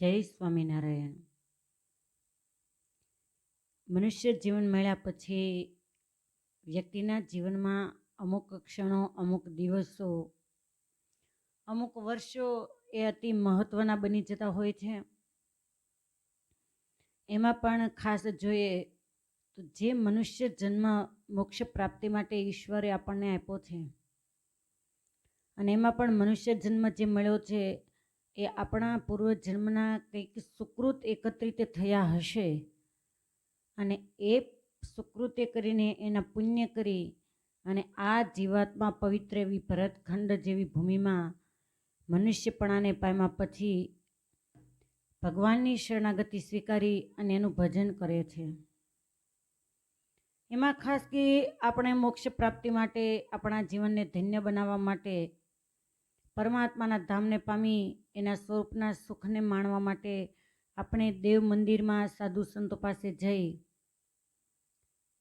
જય સ્વામિનારાયણ. મનુષ્ય જીવન મળ્યા પછી વ્યક્તિના જીવનમાં અમુક ક્ષણો, અમુક દિવસો, અમુક વર્ષો એ અતિ મહત્ત્વના બની જતા હોય છે. એમાં પણ ખાસ જોઈએ તો જે મનુષ્ય જન્મ મોક્ષ પ્રાપ્તિ માટે ઈશ્વરે આપણને આપ્યો છે. અને એમાં પણ મનુષ્ય જન્મ જે મળ્યો છે એ આપણા પૂર્વજન્મના કંઈક સુકૃત એકત્રિત થયા હશે. અને એ સુકૃત્ય કરીને એના પુણ્ય કરી અને આ જીવાત્મા પવિત્ર એવી ભરતખંડ જેવી ભૂમિમાં મનુષ્યપણાને પામ્યા પછી ભગવાનની શરણાગતિ સ્વીકારી અને એનું ભજન કરે છે. એમાં ખાસ કે આપણે મોક્ષ પ્રાપ્તિ માટે આપણા જીવનને ધન્ય બનાવવા માટે પરમાત્માના ધામને પામી એના સ્વરૂપના સુખને માણવા માટે આપણે દેવ મંદિરમાં સાધુ સંતો પાસે જઈ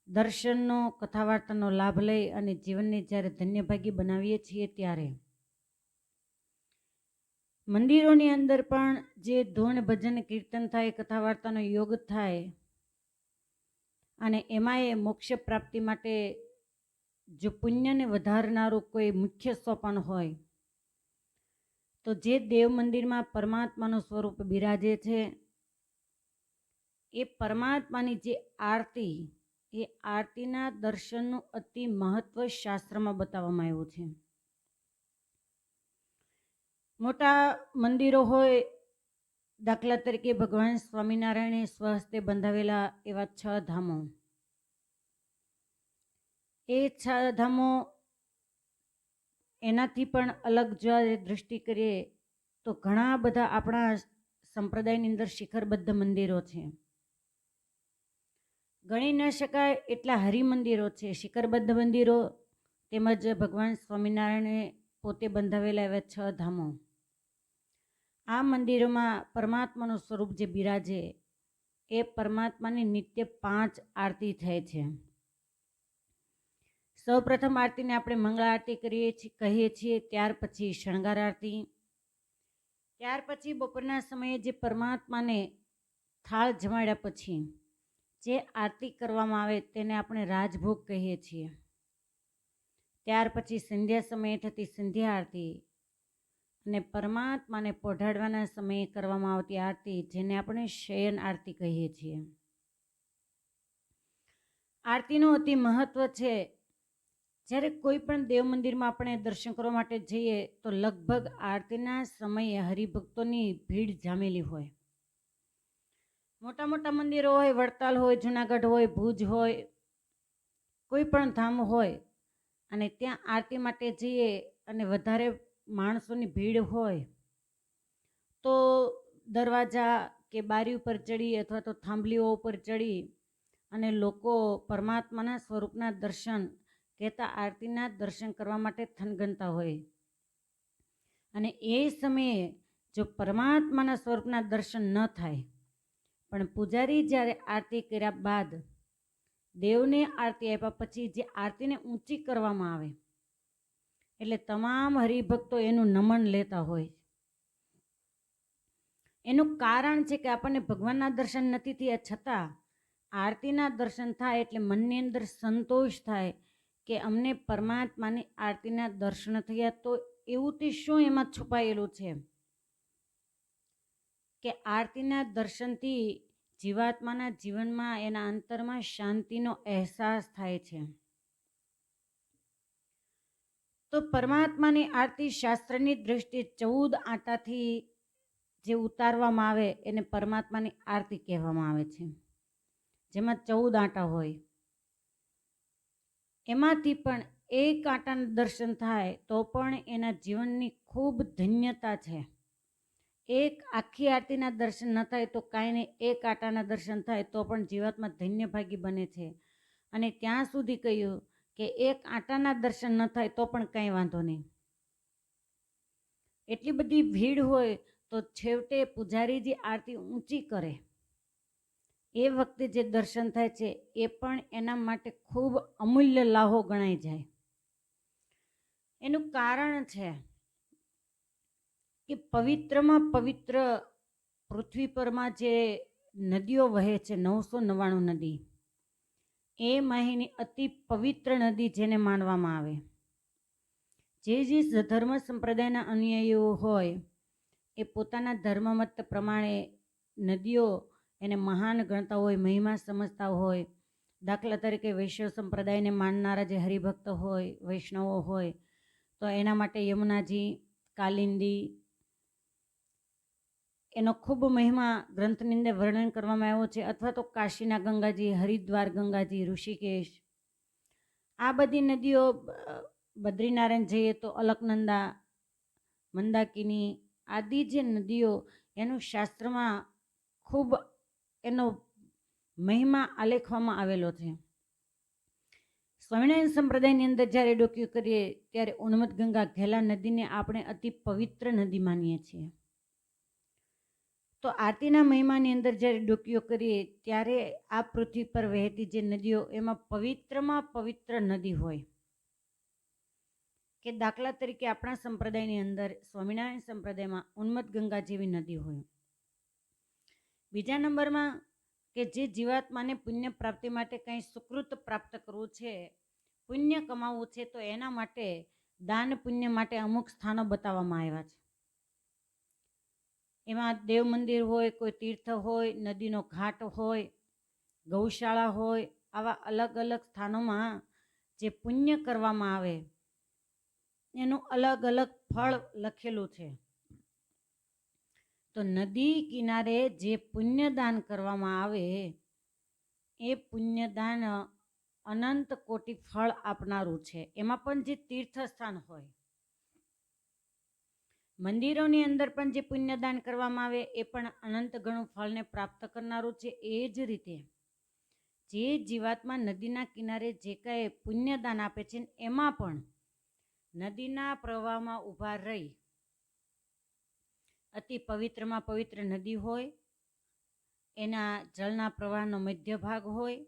દર્શનનો કથા વાર્તાનો લાભ લઈ અને જીવનને જ્યારે ધન્યભાગી બનાવીએ છીએ ત્યારે. મંદિરોની અંદર પણ જે ધોણ ભજન, કીર્તન થાય કથા વાર્તાનો યોગ થાય અને એમાં એ મોક્ષ પ્રાપ્તિ માટે જો પુણ્યને વધારનારું કોઈ મુખ્ય સોપાન હોય તો જે દેવ મંદિરમાં પરમાત્માનું સ્વરૂપ બિરાજે છે, એ પરમાત્માની જે આરતી, એ આરતીના દર્શનનું અતિ મહત્વ શાસ્ત્રમાં બતાવવામાં આવ્યું છે. મોટા મંદિરો હોય, દાખલા તરીકે ભગવાન સ્વામિનારાયણે સ્વહસ્તે બંધાવેલા એવા છ ધામો. એ છ ધામો એનાથી પણ અલગ જો દૃષ્ટિ કરીએ તો ઘણા બધા આપણા સંપ્રદાયની અંદર શિખરબદ્ધ મંદિરો છે. ગણી ન શકાય એટલા હરિમંદિરો છે. શિખરબદ્ધ મંદિરો તેમજ ભગવાન સ્વામિનારાયણે પોતે બંધાવેલા એવા છ ધામો. આ મંદિરોમાં પરમાત્માનું સ્વરૂપ જે બિરાજે એ પરમાત્માની નિત્ય પાંચ આરતી થાય છે. સૌ પ્રથમ આરતીને આપણે મંગળા આરતી કરીએ છીએ, કહીએ છીએ, ત્યાર પછી શણગાર આરતી. ત્યાર પછી બપોરના સમયે જે પરમાત્માને થાળ જમાડ્યા પછી જે આરતી કરવામાં આવે તેને આપણે રાજભોગ કહીએ છીએ. ત્યાર પછી સંધ્યા સમયે થતી સંધ્યા આરતી અને પરમાત્માને પોઢાડવાના સમયે કરવામાં આવતી આરતી જેને આપણે શયન આરતી કહીએ છીએ. આરતીનું અતિ મહત્વ છે જ્યારે કોઈ પણ દેવ મંદિરમાં આપણે દર્શન કરવા માટે જઈએ, તો લગભગ આરતીના સમયે હરિભક્તોની ભીડ જામેલી હોય. મોટા મોટા મંદિરો હોય, વડતાલ હોય, જુનાગઢ હોય, ભુજ હોય, કોઈ પણ ધામ હોય, અને ત્યાં આરતી માટે જઈએ અને વધારે માણસોની ભીડ હોય, તો દરવાજા કે બારી ઉપર ચડી અથવા તો થાંભલીઓ ઉપર ચડી અને લોકો પરમાત્માના સ્વરૂપના દર્શન કહેતા આરતીના દર્શન કરવા માટે થનગનતા હોય. અને એ સમયે જો પરમાત્માના સ્વરૂપના દર્શન ન થાય, પણ પૂજારી જ્યારે આરતી કર્યા બાદ દેવને આરતી આપ્યા પછી જે આરતીને ઊંચી કરવામાં આવે, એટલે તમામ હરિભક્તો એનું નમન લેતા હોય. એનું કારણ છે કે આપણને ભગવાનના દર્શન નથી થયા, છતાં આરતીના દર્શન થાય એટલે મનની અંદર સંતોષ થાય કે અમને પરમાત્માની આરતીના દર્શન થયા તો એવું તે શું એમાં છુપાયેલું છે? કે આરતીના દર્શનથી જીવાત્માના જીવનમાં એના અંતરમાં શાંતિનો અહેસાસ થાય છે. તો પરમાત્માની આરતી શાસ્ત્રની દૃષ્ટિએ ચૌદ આટાથી જે ઉતારવામાં આવે એને પરમાત્માની આરતી કહેવામાં આવે છે. જેમાં ચૌદ આંટા હોય. એમાંથી પણ એક આટાનું દર્શન થાય તો પણ એના જીવનની ખૂબ ધન્યતા છે. એક આખી આરતીના દર્શન ન થાય તો કાંઈ નહીં, એક આટાના દર્શન થાય તો પણ જીવાતમાં ધન્યભાગી બને છે. અને ત્યાં સુધી કહ્યું કે એક આટાના દર્શન ન થાય તો પણ કાંઈ વાંધો નહીં. એટલી બધી ભીડ હોય તો છેવટે પૂજારીજી આરતી ઊંચી કરે. એ વખતે જે દર્શન થાય છે, એ પણ એના માટે ખૂબ અમૂલ્ય લાહો ગણાઈ જાય. એનું કારણ છે કે પવિત્રમાં પવિત્ર પૃથ્વી પરમાં જે નદીઓ વહે છે, નવસો નવ્વાણું નદી, એ માહીની અતિ પવિત્ર નદી જેને માનવામાં આવે. જે જે ધર્મ સંપ્રદાયના અનુયાયીઓ હોય, એ પોતાના ધર્મમત પ્રમાણે નદીઓ એને મહાન ગણતા હોય, મહિમા સમજતા હોય. દાખલા તરીકે વૈષ્ણવ સંપ્રદાયને માનનારા જે હરિભક્ત હોય, વૈષ્ણવો હોય, તો એના માટે યમુનાજી, કાલિંદી એનો ખૂબ મહિમા ગ્રંથની અંદર વર્ણન કરવામાં આવ્યો છે. અથવા તો કાશીના ગંગાજી, હરિદ્વાર ગંગાજી, ઋષિકેશ. આ બધી નદીઓ બદ્રીનારાયણ જઈએ તો અલકનંદા, મંદાકિની આદિ જે નદીઓ, એનું શાસ્ત્રમાં ખૂબ એનો મહિમા આલેખવામાં આવેલો છે. સ્વામિનારાયણ સંપ્રદાયની અંદર જ્યારે ડોક્યુ કરીએ ત્યારે ઉન્મત ગંગા ઘેલા નદીને આપણે અતિ પવિત્ર નદી માનીએ છીએ. તો આરતીના મહિમાની અંદર જ્યારે ડોકીઓ કરીએ ત્યારે આ પૃથ્વી પર વહેતી જે નદીઓ એમાં પવિત્રમાં પવિત્ર નદી હોય. કે દાખલા તરીકે આપણા સંપ્રદાયની અંદર સ્વામિનારાયણ સંપ્રદાયમાં ઉન્મત ગંગા જેવી નદી હોય. બીજા નંબરમાં કે જે જીવાત્માને પુણ્ય પ્રાપ્તિ માટે કંઈ સુકૃત પ્રાપ્ત કરવું છે, પુણ્ય કમાવવું છે, તો એના માટે દાન પુણ્ય માટે અમુક સ્થાનો બતાવવામાં આવ્યા છે. એમાં દેવ મંદિર હોય, કોઈ તીર્થ હોય, નદીનો ઘાટ હોય, ગૌશાળા હોય, આવા અલગ અલગ સ્થાનોમાં જે પુણ્ય કરવામાં આવે, એનું અલગ અલગ ફળ લખેલું છે. તો નદી કિનારે જે પુણ્યદાન કરવામાં આવે, એ પુણ્યદાન અનંત કોટી ફળ આપનારું છે. એમાં પણ જે તીર્થસ્થાન હોય, મંદિરોની અંદર પણ જે પુણ્યદાન કરવામાં આવે, એ પણ અનંત ગણું ફળને પ્રાપ્ત કરનારું છે. એ જ રીતે જે જીવાતમાં નદીના કિનારે જે કાંઈ પુણ્યદાન આપે છે એમાં પણ નદીના પ્રવાહમાં ઊભા રહી અતિ પવિત્રમાં પવિત્ર નદી હોય, એના જળના પ્રવાહનો મધ્ય ભાગ હોય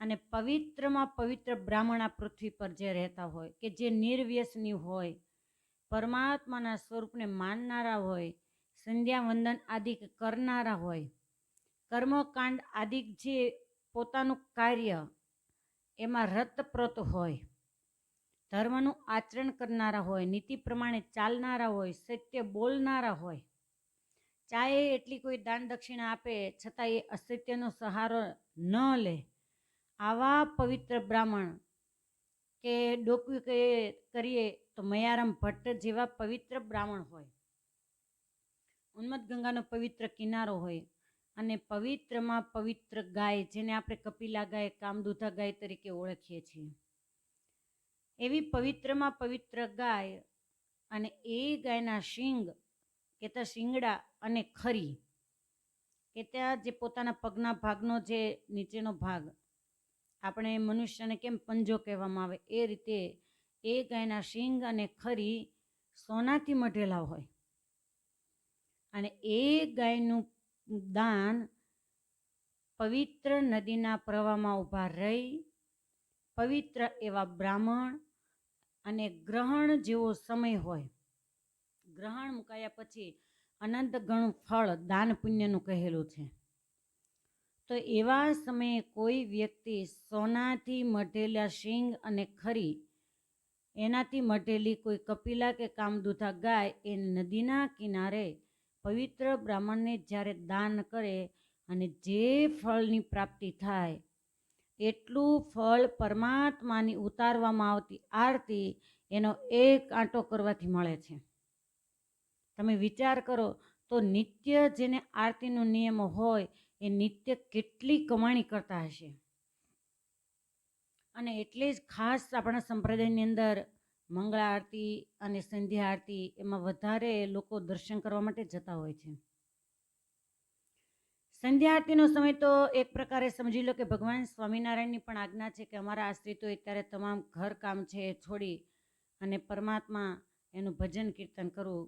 અને પવિત્રમાં પવિત્ર બ્રાહ્મણ આ પૃથ્વી પર જે રહેતા હોય કે જે નિર્વ્યસની હોય, પરમાત્માના સ્વરૂપને માનનારા હોય સંધ્યા વંદન આદિક કરનારા હોય, કર્મકાંડ આદિક જે પોતાનું કાર્ય એમાં રતપ્રત હોય. ધર્મનું આચરણ કરનારા હોય, નીતિ પ્રમાણે ચાલનારા હોય, સત્ય બોલનારા હોય. ચાહે એટલી કોઈ દાન દક્ષિણા આપે, છતાં એ અસત્યનો સહારો ન લે. આવા પવિત્ર બ્રાહ્મણ કે ડોકવી કરીએ તો મયારામ ભટ્ટ જેવા પવિત્ર બ્રાહ્મણ હોય. ઉન્મત ગંગાનો પવિત્ર કિનારો હોય અને પવિત્રમાં પવિત્ર ગાય જેને આપણે કપિલા ગાય કામદૂધા ગાય તરીકે ઓળખીએ છીએ. એવી પવિત્રમાં પવિત્ર ગાય અને એ ગાયના શિંગ કે ત્યાં શિંગડા અને ખરી કે ત્યાં જે પોતાના પગના ભાગનો જે નીચેનો ભાગ આપણે મનુષ્યને કેમ પંજો કહેવામાં આવે, એ રીતે એ ગાયના શિંગ અને ખરી સોનાથી મઢેલા હોય. અને એ ગાયનું દાન પવિત્ર નદીના પ્રવાહમાં ઊભા રહી, પવિત્ર એવા બ્રાહ્મણ અને ગ્રહણ જેવો સમય હોય. ગ્રહણ મુકાયા પછી અનંત ગણું ફળ દાન પુણ્યનું કહેલું છે. તો એવા સમયે કોઈ વ્યક્તિ સોનાથી મઢેલા શિંગ અને ખરી, એનાથી મઢેલી કોઈ કપિલા કે કામદૂથા ગાય એ નદીના કિનારે પવિત્ર બ્રાહ્મણને જ્યારે દાન કરે અને જે ફળની પ્રાપ્તિ થાય એટલું ફળ પરમાત્માની ઉતારવામાં આવતી આરતી એનો એક આંટો કરવાથી મળે છે. તમે વિચાર કરો તો નિત્ય જેને આરતીનો નિયમ હોય એ નિત્ય કેટલી કમાણી કરતા હશે. અને એટલે જ ખાસ આપણા સંપ્રદાયની અંદર મંગળા આરતી અને સંધ્યા આરતી એમાં વધારે લોકો દર્શન કરવા માટે જતા હોય છે. સંધ્યા આરતીનો સમય તો એક પ્રકારે સમજી લો કે ભગવાન સ્વામિનારાયણની પણ આજ્ઞા છે કે અમારા આશ્રિતો અત્યારે તમામ ઘર કામ છે એ છોડી અને પરમાત્મા એનું ભજન કીર્તન કરવું.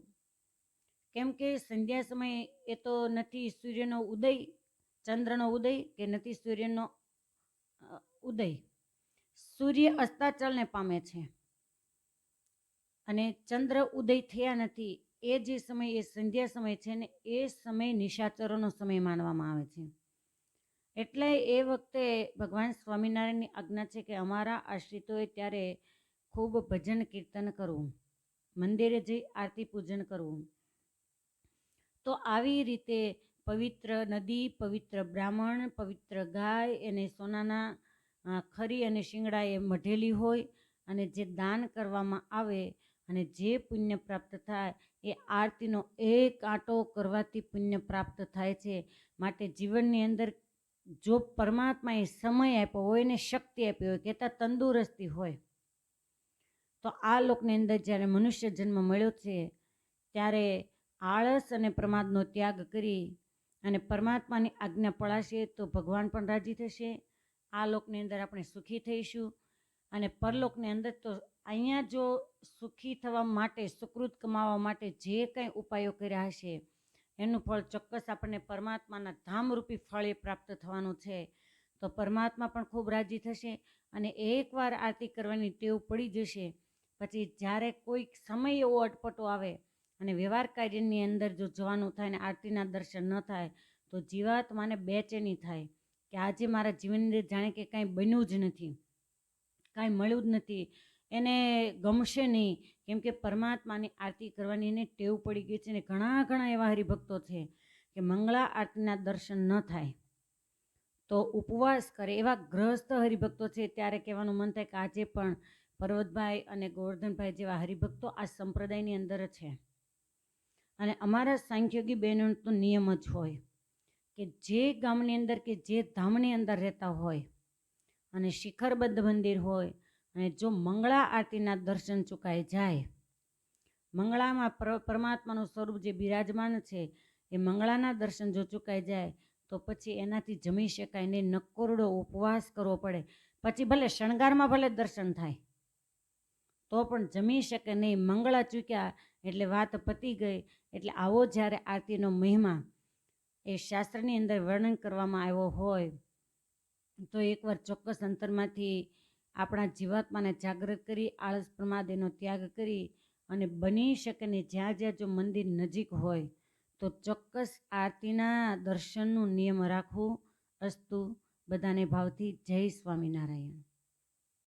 કેમ કે સંધ્યા સમય એ તો નથી સૂર્યનો ઉદય, ચંદ્રનો ઉદય કે નથી સૂર્યનો ઉદય. સૂર્ય અસ્તાચલને પામે છે અને ચંદ્ર ઉદય થયા નથી એ જે સમય, એ સંધ્યા સમય છે ને, એ સમય નિશાચરોનો સમય માનવામાં આવે છે. એટલે એ વખતે ભગવાન સ્વામિનારાયણની આજ્ઞા છે કે અમારા આશ્રિતોએ ત્યારે ખૂબ ભજન કીર્તન કરવું, મંદિરે જઈ આરતી પૂજન કરવું. તો આવી રીતે પવિત્ર નદી, પવિત્ર બ્રાહ્મણ, પવિત્ર ગાય એને સોનાના ખરી અને શિંગડા એ મઢેલી હોય અને જે દાન કરવામાં આવે અને જે પુણ્ય પ્રાપ્ત થાય એ આરતીનો એક આંટો કરવાથી પુણ્ય પ્રાપ્ત થાય છે. માટે જીવનની અંદર જો પરમાત્માએ સમય આપ્યો હોય ને શક્તિ આપી હોય, કહેતા તંદુરસ્તી હોય, તો આ લોકની અંદર જ્યારે મનુષ્ય જન્મ મળ્યો છે, ત્યારે આળસ અને પ્રમાદનો ત્યાગ કરી અને પરમાત્માની આજ્ઞા પડાશે તો ભગવાન પણ રાજી થશે. આ લોકની અંદર આપણે સુખી થઈશું અને પરલોકની અંદર તો અહીંયા જો સુખી થવા માટે, સુકૃત કમાવા માટે જે કંઈ ઉપાયો કર્યા હશે, એનું ફળ ચોક્કસ આપણને પરમાત્માના ધામરૂપી ફળ પ્રાપ્ત થવાનું છે. તો પરમાત્મા પણ ખૂબ રાજી થશે અને એકવાર આરતી કરવાની ટેવ પડી જશે, પછી જ્યારે કોઈક સમય એવો અટપટો આવે અને વ્યવહાર કાર્યની અંદર જો જવાનું થાય ને આરતીના દર્શન ન થાય, તો જીવાત્માને બેચેની થાય કે આજે મારા જીવનની જાણે કે કાંઈ બન્યું જ નથી, કાંઈ મળ્યું જ નથી. એને ગમશે નહીં. કેમ કે પરમાત્માની આરતી કરવાની એને ટેવ પડી ગઈ છે ને ઘણા ઘણા એવા હરિભક્તો છે કે મંગળા આરતીના દર્શન ન થાય. તો ઉપવાસ કરે એવા ગ્રહસ્થ હરિભક્તો છે ત્યારે કહેવાનું મન થાય કે આજે પણ પર્વતભાઈ અને ગોવર્ધનભાઈ જેવા હરિભક્તો આ સંપ્રદાયની અંદર છે. અને અમારા સાંખ્યોગી બહેનોનો તો નિયમ જ હોય કે જે ગામની અંદર કે જે ધામની અંદર રહેતા હોય અને શિખરબદ્ધ મંદિર હોય અને જો મંગળા આરતીના દર્શન ચૂકાઈ જાય, મંગળામાં પરમાત્માનું સ્વરૂપ જે બિરાજમાન છે, એ મંગળાના દર્શન જો ચૂકાઈ જાય, તો પછી એનાથી જમી શકાય નહીં નકોરડો ઉપવાસ કરવો પડે. પછી ભલે શણગારમાં ભલે દર્શન થાય, તો પણ જમી શકે નહીં. મંગળા ચૂક્યા એટલે વાત પતી ગઈ, એટલે આવો જ્યારે આરતીનો મહિમા એ શાસ્ત્રની અંદર વર્ણન કરવામાં આવ્યો હોય, તો એકવાર ચોક્કસ અંતરમાંથી આપણા જીવાત્માને જાગૃત કરી, આળસ પ્રમાદેનો ત્યાગ કરી અને બની શકે ને જ્યાં જ્યાં જો મંદિર નજીક હોય, તો ચોક્કસ આરતીના દર્શનનું નિયમ રાખવું અસ્તુ. બધાને ભાવથી જય સ્વામિનારાયણ.